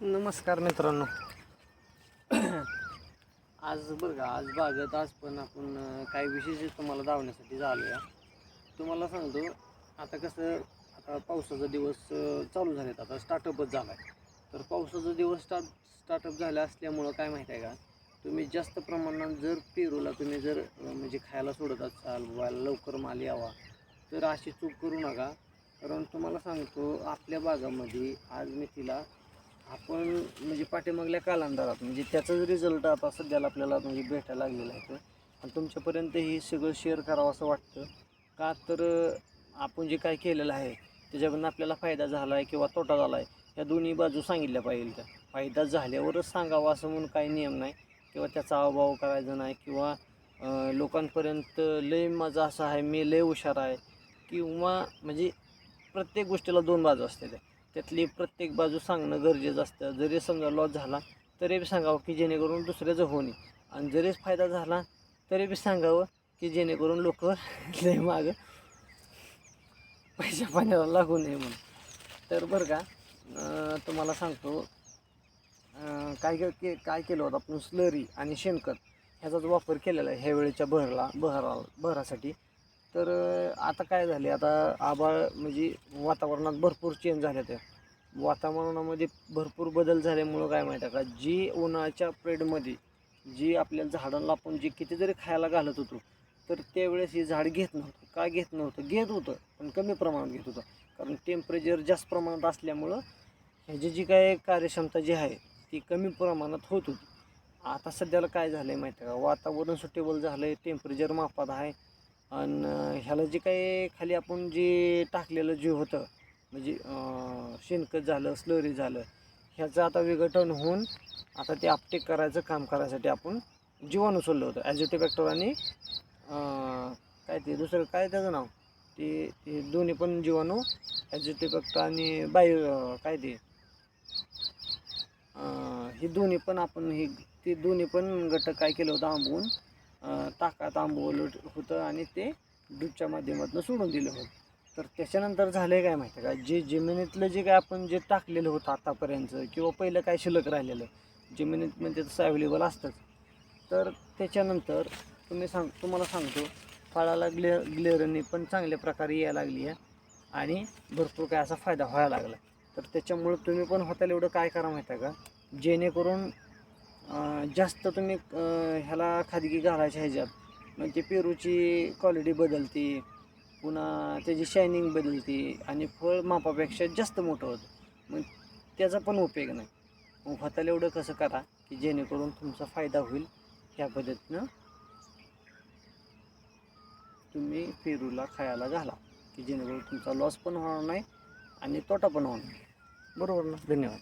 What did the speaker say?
नमस्कार मित्रांनो. आज बरं का आज बागत आज पण आपण काही विशेष तुम्हाला धावण्यासाठी झालो या तुम्हाला सांगतो आता कसं आता पावसाचा दिवस चालू झालेत. आता स्टार्टअपच झाला आहे तर पावसाचा दिवस स्टार्ट स्टार्टअप झाला असल्यामुळं काय माहीत आहे का? तुम्ही जास्त प्रमाणात जर पेरूला तुम्ही जर म्हणजे खायला सोडत असाल व्हायला लवकर माल यावा तर अशी चूक करू नका. कारण तुम्हाला सांगतो आपल्या बागामध्ये आज मी तिला आपण म्हणजे पाठीमागल्या कालांतरात म्हणजे त्याचाच रिझल्ट आता सध्याला आपल्याला म्हणजे भेटायला लागलेला आहे आणि तुमच्यापर्यंत हे सगळं शेअर करावं असं वाटतं. का तर आपण जे काय केलेलं आहे त्याच्याकडून आपल्याला फायदा झाला आहे किंवा तोटा झाला आहे या दोन्ही बाजू सांगितल्या पाहिजे त्या. फायदा झाल्यावरच सांगावा असं म्हणून काही नियम नाही. किंवा त्याचा अभाव करायचा नाही किंवा लोकांपर्यंत लय माझा असा आहे मी लय हुशार आहे. किंवा म्हणजे प्रत्येक गोष्टीला दोन बाजू असते त्या. त्यातली प्रत्येक बाजू सांगणं गरजेचं असतं. जरी समजा लॉस झाला तरी बी सांगावं की जेणेकरून दुसऱ्याचं होऊ नये. आणि जरीच फायदा झाला तरी बी सांगावं की जेणेकरून लोक लय मागं पैशा पाण्याला लागू नये म्हणून. तर बरं का तुम्हाला सांगतो काय के काय केलं होतं आपण? स्लरी आणि शेणखत ह्याचाच वापर केलेला आहे ह्या वेळेच्या बहरला बहरा बहरासाठी. तर आता काय झाले आता आभाळ म्हणजे वातावरणात भरपूर चेंज झाले ते वातावरणामध्ये भरपूर बदल झाल्यामुळं काय माहीत आहे का जी उन्हाळ्याच्या पिरियडमध्ये जी आपल्या झाडांना आपण जे कितीतरी खायला घालत होतो तर त्यावेळेस हे झाड घेत नव्हतं. का घेत नव्हतं? घेत होतं पण कमी प्रमाणात घेत होतं. कारण टेम्परेचर जास्त प्रमाणात असल्यामुळं ह्याची जी काय कार्यक्षमता जी आहे ती कमी प्रमाणात होत होती. आता सध्याला काय झालं आहे माहिती आहे का? वातावरण सुटेबल झालं आहे टेम्परेचर मापात आहे. आणि ह्याला जे काही खाली आपण जे टाकलेलं जे होतं म्हणजे शेणखत झालं स्लरी झालं ह्याचं आता विघटन होऊन आता ते आपटेक करायचं काम करायसाठी आपण जीवाणू सोडलं होतं. ॲजिटिबॅक्टर आणि काय ते दुसरं काय त्याचं नाव? ते ते दोन्ही पण जीवाणू ॲजिटिबॅक्टर आणि बायो काय ते हे दोन्ही पण आपण हे ते दोन्ही पण घटक काय केलं होतं आंबवून अं, तांबूल होतं आणि ते ड्रिपच्या माध्यमातून सोडून दिलं होतं. तर त्याच्यानंतर झालं आहे काय माहिती आहे का? जे जमिनीतलं जे काय आपण जे टाकलेलं होतं आतापर्यंत किंवा पहिलं काय शिल्लक राहिलेलं जमिनीत म्हणजे तसं अवेलेबल असतंच. तर त्याच्यानंतर तुम्ही सांग तुम्हाला सांगतो फळाला ग्ले ग्लेअरनी पण चांगल्या प्रकारे यायला लागली आहे आणि भरपूर काय असा फायदा व्हायला लागला. तर त्याच्यामुळं तुम्ही पण होताल एवढं काय करा माहिती आहे का? जेणेकरून जास्त तुम्ही ह्याला खादगी घालायच्या ह्याच्यात. मग ते पेरूची क्वालिटी बदलते पुन्हा त्याची शायनिंग बदलते आणि फळ मापापेक्षा जास्त मोठं होतं. मग त्याचा पण उपयोग नाही. मग होताला एवढं कसं करा की जेणेकरून तुमचा फायदा होईल ह्या पद्धतीनं. तुम्ही पेरूला खायला घाला की जेणेकरून तुमचा लॉस पण होणार नाही आणि तोटा पण होणार नाही. बरोबर ना? धन्यवाद.